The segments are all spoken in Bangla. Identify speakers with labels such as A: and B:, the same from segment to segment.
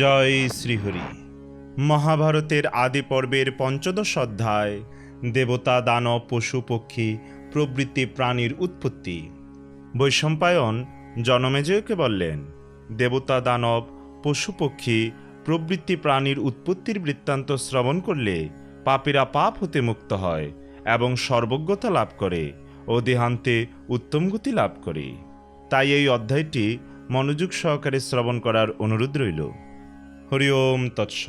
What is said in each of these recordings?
A: জয় শ্রীহরি মহাভারতের আদি পর্বের পঞ্চদশ অধ্যায় দেবতা দানব পশু পক্ষী প্রবৃত্তি প্রাণীর উৎপত্তি বৈশম্পায়ন জনমেজয়কে বললেন দেবতা দানব পশু পক্ষী প্রবৃত্তি প্রাণীর উৎপত্তির বৃত্তান্ত শ্রবণ করলে পাপীরা পাপ হতে মুক্ত হয় এবং সর্বজ্ঞতা লাভ করে ও দেহান্তে উত্তম গতি লাভ করে তাই এই অধ্যায়টি মনোযোগ সহকারে শ্রবণ করার অনুরোধ রইল হরিওম তৎস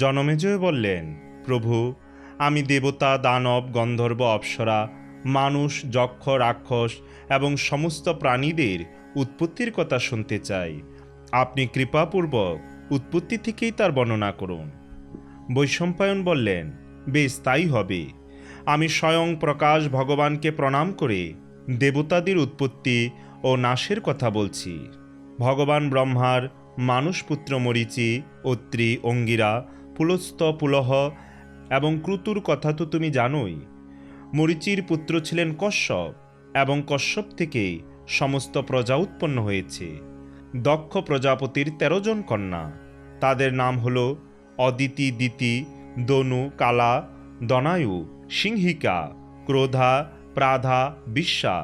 A: জনমেজয় বললেন প্রভু আমি দেবতা দানব গন্ধর্ব অপ্সরা মানুষ যক্ষ রাক্ষস এবং সমস্ত প্রাণীদের উৎপত্তির কথা শুনতে চাই আপনি কৃপাপূর্বক উৎপত্তি থেকেই তার বর্ণনা করুন বৈশম্পায়ন বললেন বেশ তাই হবে আমি স্বয়ং প্রকাশ ভগবানকে প্রণাম করে দেবতাদের উৎপত্তি ও নাশের কথা বলছি ভগবান ব্রহ্মার মানুষপুত্র মরিচি অত্রি অঙ্গিরা পুলস্ত পুলহ এবং ক্রুতুর কথা তো তুমি জানোই মরিচির পুত্র ছিলেন কশ্যপ এবং কশ্যপ থেকে সমস্ত প্রজা উৎপন্ন হয়েছে দক্ষ প্রজাপতির তেরো জন কন্যা তাদের নাম হল অদিতি দিতি দনু কালা দনায়ু সিংহিকা ক্রোধা প্রাধা বিশ্বা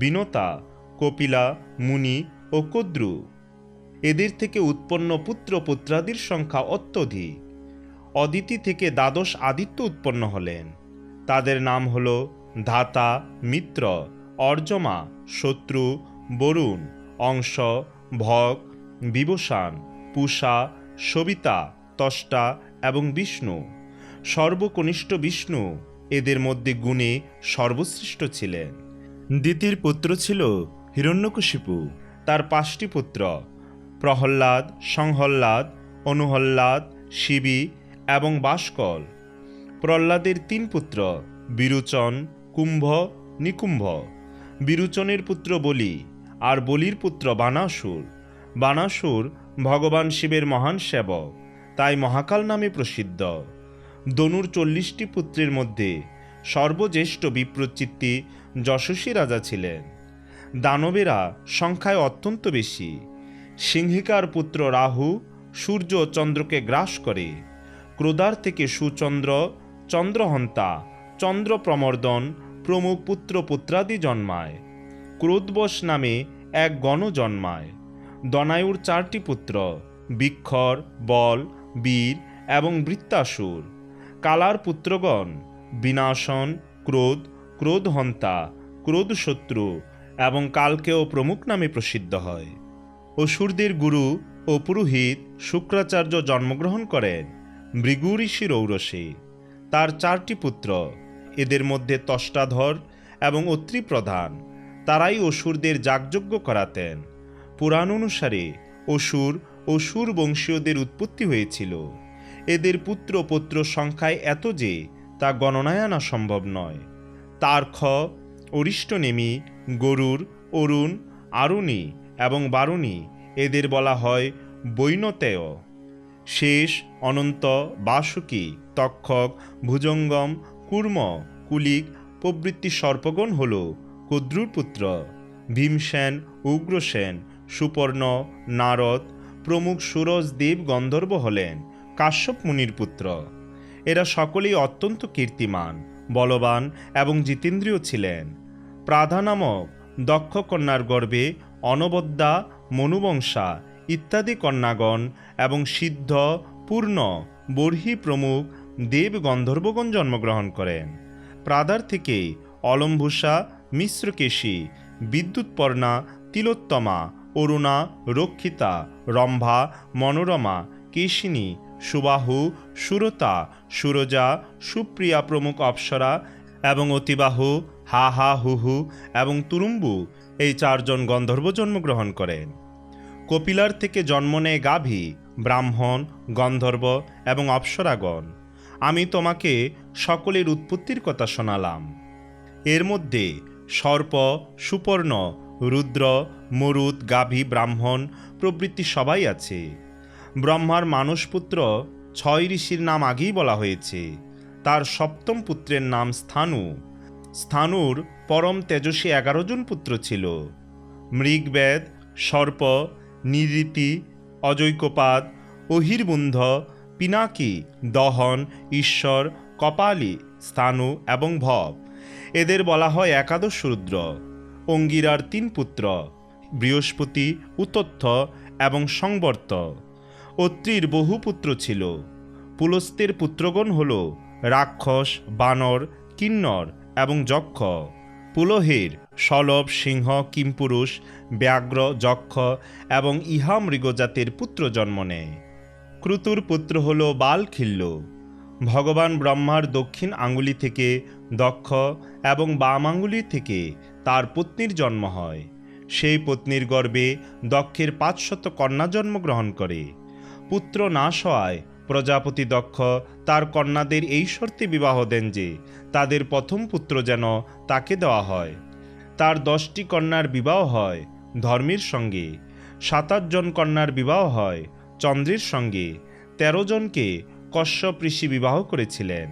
A: বিনতা কপিলা মুনি ও কদ্রু এদের থেকে উৎপন্ন পুত্র পুত্রাদির সংখ্যা অত্যধিক অদিতি থেকে দ্বাদশ আদিত্য উৎপন্ন হলেন তাদের নাম হল ধাতা মিত্র অর্জমা শত্রু বরুণ অংশ ভগ বিবসান পূষা সবিতা তষ্টা এবং বিষ্ণু সর্বকনিষ্ঠ বিষ্ণু এদের মধ্যে গুণে সর্বশ্রেষ্ঠ ছিলেন দ্বিতীয় পুত্র ছিল হিরণ্যকশিপু তার পাঁচটি পুত্র প্রহ্লাদ সংহল্লাদ অনুহল্লাদ শিবি এবং বাসকল প্রহ্লাদের তিন পুত্র বিরুচন কুম্ভ নিকুম্ভ বিরুচনের পুত্র বলি আর বলির পুত্র বানাসুর বানাসুর ভগবান শিবের মহান সেবক তাই মহাকাল নামে প্রসিদ্ধ দনুর চল্লিশটি পুত্রের মধ্যে সর্বজ্যেষ্ঠ বিপ্রচিত্তি যশস্বী রাজা ছিলেন দানবেরা সংখ্যায় অত্যন্ত বেশি সিংহিকার পুত্র রাহু সূর্য চন্দ্রকে গ্রাস করে ক্রোদার থেকে সুচন্দ্র চন্দ্রহন্তা চন্দ্রপ্রমর্দন প্রমুখ পুত্র পুত্রাদি জন্মায় ক্রোধবশ নামে এক গণ জন্মায় দনায়ুর চারটি পুত্র বিক্ষর বল বীর এবং বৃত্তাসুর কালার পুত্রগণ বিনাশন ক্রোধ ক্রোধহন্তা ক্রোধ শত্রু এবং কালকেও প্রমুখ নামে প্রসিদ্ধ হয় অসুরদের গুরু ও পুরোহিত শুক্রাচার্য জন্মগ্রহণ করেন ভৃগু ঋষির ঔরসে তার চারটি পুত্র এদের মধ্যে তষ্টাধর এবং অত্রিপ্রধান প্রধান তারাই অসুরদের যাগযজ্ঞ করাতেন পুরাণ অনুসারে অসুর অসুর বংশীয়দের উৎপত্তি হয়েছিল এদের পুত্র পুত্র সংখ্যায় এত যে তা গণনায় আনা সম্ভব নয় তার খ অরিষ্টনেমি গরুর অরুণ আরুণী এবং বারুণী এদের বলা হয় বৈনতেয় শেষ অনন্ত বাসুকি তক্ষক ভুজঙ্গম কুর্ম কুলিক প্রবৃত্তি সর্পগণ হল কদ্রুর পুত্র ভীমসেন উগ্রসেন সুপর্ণ নারদ প্রমুখ সুরজ দেব গন্ধর্ব হলেন কাশ্যপ মুনির পুত্র এরা সকলেই অত্যন্ত কীর্তিমান বলবান এবং জিতেন্দ্রীয় ছিলেন প্রাধা নামক দক্ষ কন্যার গর্ভে অনবদ্যা মনুবংশা ইত্যাদি কন্যাগণ এবং সিদ্ধ পূর্ণ বর্হি প্রমুখ দেব গন্ধর্বগণ জন্মগ্রহণ করেন প্রাদার থেকে অলম্বুষা মিশ্রকেশী বিদ্যুৎপর্ণা তিলোত্তমা অরুণা রক্ষিতা রম্ভা মনোরমা কেশিনী সুবাহু সুরতা সুরজা সুপ্রিয়া প্রমুখ অপ্সরা এবং অতিবাহু হা হা হু হু এবং তুরুম্বু এই চারজন গন্ধর্ব জন্মগ্রহণ করেন কপিলার থেকে জন্ম নেয় গাভী ব্রাহ্মণ গন্ধর্ব এবং অপ্সরাগণ আমি তোমাকে সকলের উৎপত্তির কথা শোনালাম এর মধ্যে সর্প সুপর্ণ রুদ্র মরুদ গাভী ব্রাহ্মণ প্রবৃত্তি সবাই আছে ব্রহ্মার মানুষপুত্র ছয় ঋষির নাম আগেই বলা হয়েছে তার সপ্তম পুত্রের নাম স্থানু স্থানুর পরম তেজস্বী এগারো জন পুত্র ছিল মৃগবেদ সর্প নিরীতি অজৈকপাত অহির্বন্ধ পিনাকি দহন ঈশ্বর কপালি স্থানু এবং ভব এদের বলা হয় একাদশ রুদ্র অঙ্গিরার তিন পুত্র বৃহস্পতি উতথ্য এবং সংবর্ত অত্রির বহু পুত্র ছিল পুলস্তের পুত্রগণ হল রাক্ষস বানর কিন্নর এবং যক্ষ পুলহির সলভ সিংহ কিমপুরুষ ব্যাঘ্র যক্ষ এবং ইহা মৃগজাতির পুত্র জন্ম নেয় ক্রুতুর পুত্র হল বালখিল্য ভগবান ব্রহ্মার দক্ষিণ আঙ্গুলি থেকে দক্ষ এবং বাম আঙ্গুলি থেকে তার পত্নীর জন্ম হয় সেই পত্নীর গর্বে দক্ষের পাঁচশত কন্যা জন্মগ্রহণ করে পুত্র নাশ হওয়ায় প্রজাপতি দক্ষ তার কন্যাদের এই শর্তে বিবাহ দেন যে তাদের প্রথম পুত্র যেন তাকে দেওয়া হয় তার দশটি কন্যার বিবাহ হয় ধর্মের সঙ্গে সাতাশ জন কন্যার বিবাহ হয় চন্দ্রের সঙ্গে তেরো জনকে কশ্যপ ঋষি বিবাহ করেছিলেন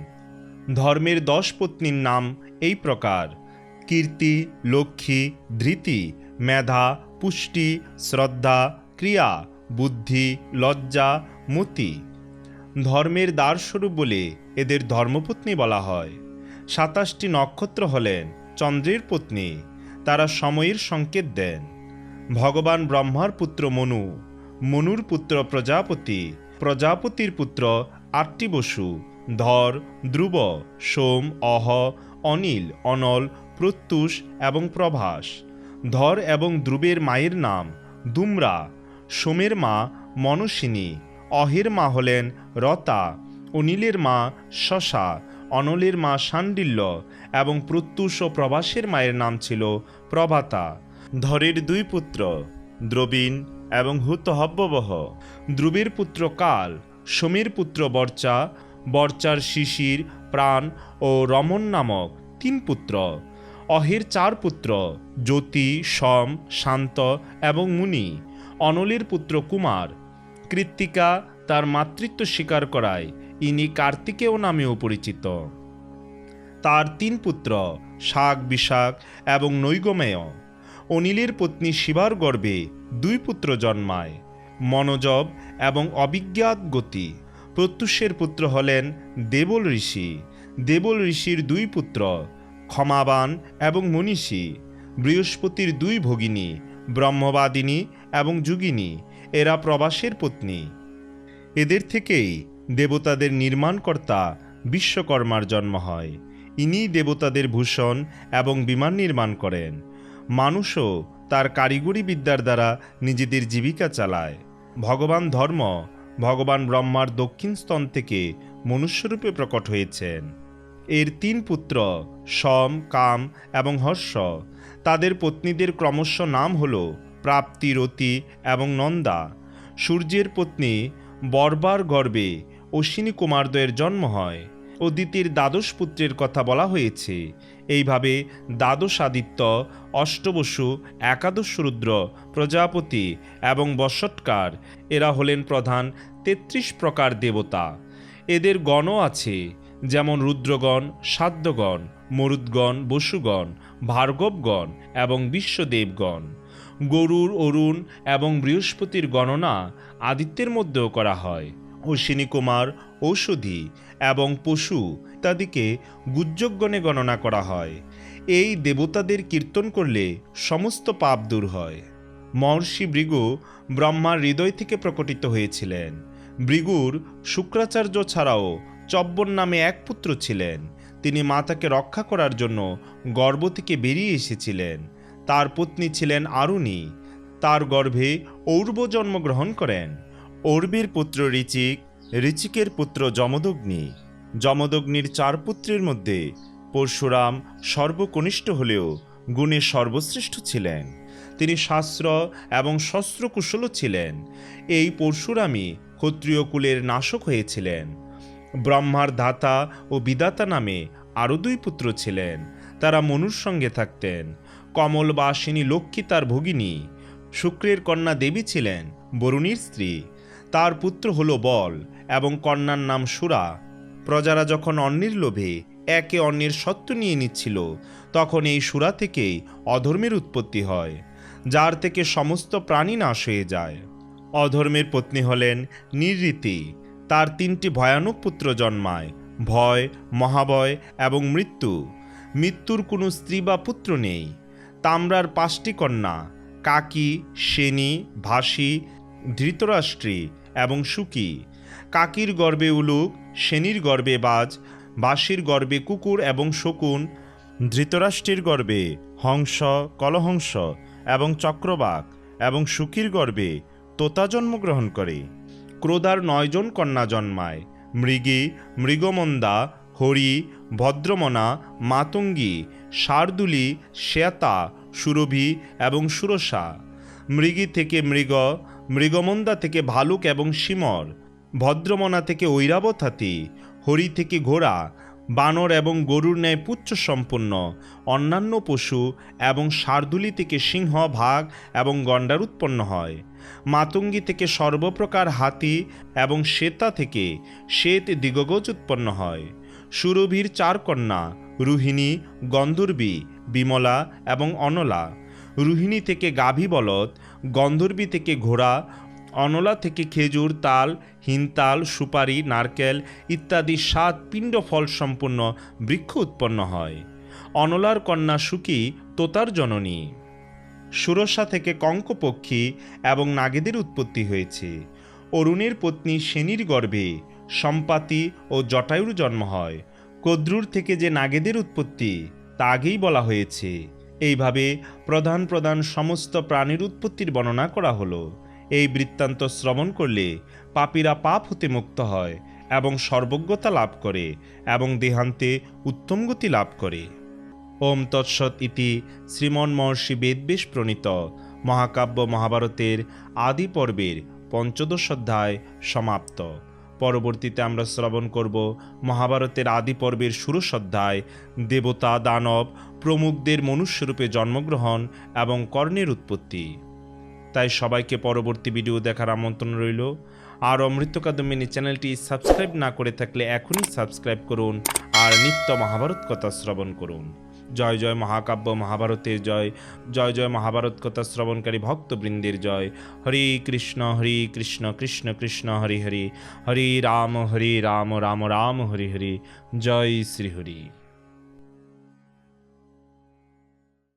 A: ধর্মের দশ পত্নীর নাম এই প্রকার কীর্তি লক্ষ্মী ধৃতি মেধা পুষ্টি শ্রদ্ধা ক্রিয়া বুদ্ধি লজ্জা মতি ধর্মের দ্বারস্বরূপ বলে এদের ধর্মপত্নী বলা হয় সাতাশটি নক্ষত্র হলেন চন্দ্রের পত্নী তারা সময়ের সংকেত দেন ভগবান ব্রহ্মার পুত্র মনু মনুর পুত্র প্রজাপতি প্রজাপতির পুত্র আটটি বসু ধর ধ্রুব সোম অহ অনিল অনল প্রত্যুষ এবং প্রভাস ধর এবং ধ্রুবের মায়ের নাম দুমরা সোমের মা মনসিনী অহের মা হলেন রতা অনিলের মা শশা অনলের মা শাণ্ডিল্য এবং প্রত্যুষ ও প্রবাসের মায়ের নাম ছিল প্রভাতা ধরের দুই পুত্র দ্রবীণ এবং হুতহব্যবহ ধ্রুবের পুত্র কাল সমীর পুত্র বর্চা বর্চার শিশির প্রাণ ও রমন নামক তিন পুত্র অহের চার পুত্র জ্যোতি সম শান্ত এবং মুনি অনলের পুত্র কুমার কৃত্তিকা তার মাতৃত্ব স্বীকার করায় ইনি কার্তিকেয় নামেও পরিচিত তার তিন পুত্র শাক বিশাক এবং নৈগমেয় অনিলের পত্নী শিবার গর্ভে দুই পুত্র জন্মায় মনোজব এবং অবিজ্ঞাত গতি প্রত্যুষের পুত্র হলেন দেবল ঋষি দেবল ঋষির দুই পুত্র ক্ষমাবান এবং মনীষী বৃহস্পতির দুই ভগিনী ব্রহ্মবাদিনী এবং যুগিনী এরা প্রবাসের পত্নী এদের থেকেই দেবতাদের নির্মাণকর্তা বিশ্বকর্মার জন্ম হয় ইনি দেবতাদের ভূষণ এবং বিমান নির্মাণ করেন মানুষও তার কারিগরি বিদ্যার দ্বারা নিজেদের জীবিকা চালায় ভগবান ধর্ম ভগবান ব্রহ্মার দক্ষিণ স্তন থেকে মনুষ্যরূপে প্রকট হয়েছেন এর তিন পুত্র সম কাম এবং হর্ষ তাদের পত্নীদের ক্রমশ নাম হল প্রাপ্তি রতি এবং নন্দা সূর্যের পত্নী বর্বার গর্বে অশ্বিনী কুমারদ্বয়ের জন্ম হয় অদিতির দ্বাদশ পুত্রের কথা বলা হয়েছে এইভাবে দ্বাদশ আদিত্য অষ্টবসু একাদশ রুদ্র প্রজাপতি এবং বসৎকার এরা হলেন প্রধান তেত্রিশ প্রকার দেবতা এদের গণও আছে যেমন রুদ্রগণ সাধ্যগণ মরুদ্গণ বসুগণ ভার্গবগণ এবং বিশ্বদেবগণ গরুর অরুণ এবং বৃহস্পতির গণনা আদিত্যের মধ্যেও করা হয় অশ্বিনী কুমার ঔষধি এবং পশু ইত্যাদিকে গুজ্জগণে গণনা করা হয় এই দেবতাদের কীর্তন করলে সমস্ত পাপ দূর হয় মহর্ষি ভৃগু ব্রহ্মার হৃদয় থেকে প্রকটিত হয়েছিলেন ভৃগুর শুক্রাচার্য ছাড়াও চব্বন নামে এক পুত্র ছিলেন তিনি মাতাকে রক্ষা করার জন্য গর্ব থেকে বেরিয়ে এসেছিলেন তার পত্নী ছিলেন আরুনি তার গর্ভে ঔর্ব জন্মগ্রহণ করেন ঔর্বের পুত্র ঋচিক ঋচিকের পুত্র যমদগ্নি যমদগ্নির চার পুত্রের মধ্যে পরশুরাম সর্বকনিষ্ঠ হলেও গুণে সর্বশ্রেষ্ঠ ছিলেন তিনি শাস্ত্র এবং শস্ত্রকুশলও ছিলেন এই পরশুরামই ক্ষত্রিয় কুলের নাশক হয়েছিলেন ব্রহ্মার দাতা ও বিদাতা নামে আরও দুই পুত্র ছিলেন তারা মনুর সঙ্গে থাকতেন কমল কমলবাসিনী লক্ষ্মী তার ভগিনী শুক্রের কন্যা দেবী ছিলেন বরুণীর স্ত্রী তার পুত্র হল বল এবং কন্যার নাম সুরা প্রজারা যখন অন্যের লোভে একে অন্যের সত্য নিয়ে নিচ্ছিল তখন এই সুরা থেকেই অধর্মের উৎপত্তি হয় যার থেকে সমস্ত প্রাণী নাশ হয়ে যায় অধর্মের পত্নী হলেন নিরীতি তার তিনটি ভয়ানক পুত্র জন্মায় ভয় মহাভয় এবং মৃত্যু মৃত্যুর কোনো স্ত্রী বা পুত্র নেই তাম্রার পাঁচটি কন্যা কাকি সেনি ভাসি ধৃতরাষ্ট্রী এবং সুকি কাকির গর্বে উলুক সেনির গর্বে বাজ বাসির গর্বে কুকুর এবং শকুন ধৃতরাষ্ট্রীর গর্বে হংস কলহংস এবং চক্রবাক এবং সুকির গর্বে তোতা জন্মগ্রহণ করে ক্রোধার নয়জন কন্যা জন্মায় মৃগী মৃগমন্দা হরি ভদ্রমনা মাতঙ্গী শার্দুলি শ্বেতা সুরভি এবং সুরসা মৃগী থেকে মৃগ মৃগমন্দা থেকে ভালুক এবং শিমর ভদ্রমনা থেকে ঐরাবত হরি থেকে ঘোড়া বানর এবং গরুর ন্যায় পুচ্ছ সম্পন্ন অন্যান্য পশু এবং শার্দুলি থেকে সিংহ ভাগ এবং গণ্ডার উৎপন্ন হয় মাতঙ্গি থেকে সর্বপ্রকার হাতি এবং শ্বেতা থেকে শ্বেত দিগগজ উৎপন্ন হয় সুরভির চার কন্যা রুহিণী গন্ধর্বী বিমলা এবং অনলা রুহিণী থেকে গাভী বলদ গন্ধর্বী থেকে ঘোড়া অনলা থেকে খেজুর তাল হিনতাল সুপারি নারকেল ইত্যাদি সাত পিণ্ড ফল সম্পন্ন বৃক্ষ উৎপন্ন হয় অনলার কন্যা সুকি তোতার জননী সুরসা থেকে কঙ্কপক্ষী এবং নাগেদের উৎপত্তি হয়েছে অরুণের পত্নী সেনির গর্ভে সম্পাতি ও জটায়ুর জন্ম হয় কদ্রুর থেকে যে নাগেদের উৎপত্তি তা আগেই বলা হয়েছে এইভাবে প্রধান প্রধান সমস্ত প্রাণীর উৎপত্তির বর্ণনা করা হলো এই বৃত্তান্ত শ্রবণ করলে পাপীরা পাপ হতে মুক্ত হয় এবং সর্বজ্ঞতা লাভ করে এবং দেহান্তে উত্তম গতি লাভ করে ওম তৎসৎ ইতি শ্রীমন মহর্ষি বেদবেশ প্রণীত মহাকাব্য মহাভারতের আদি পর্বের পঞ্চদশ অধ্যায় সমাপ্ত পরবর্তীতে আমরা শ্রবণ করব মহাভারতের আদি পর্বের সুরসধ্যায় দেবতা দানব প্রমুখদের মনুষ্যরূপে জন্মগ্রহণ এবং কর্ণের উৎপত্তি তাই সবাইকে পরবর্তী ভিডিও দেখার আমন্ত্রণ রইল আর অমৃত চ্যানেলটি সাবস্ক্রাইব না করে থাকলে এখনই সাবস্ক্রাইব করুন আর নিত্য মহাভারত কথা শ্রবণ করুন জয় জয় মহাকাব্য মহাভারতের জয় জয় জয় মহাভারত কথা শ্রবণকারী ভক্তবৃন্দের জয় হরি কৃষ্ণ হরি কৃষ্ণ কৃষ্ণ কৃষ্ণ হরি হরি হরি রাম হরি রাম রাম রাম হরি হরি জয় হরি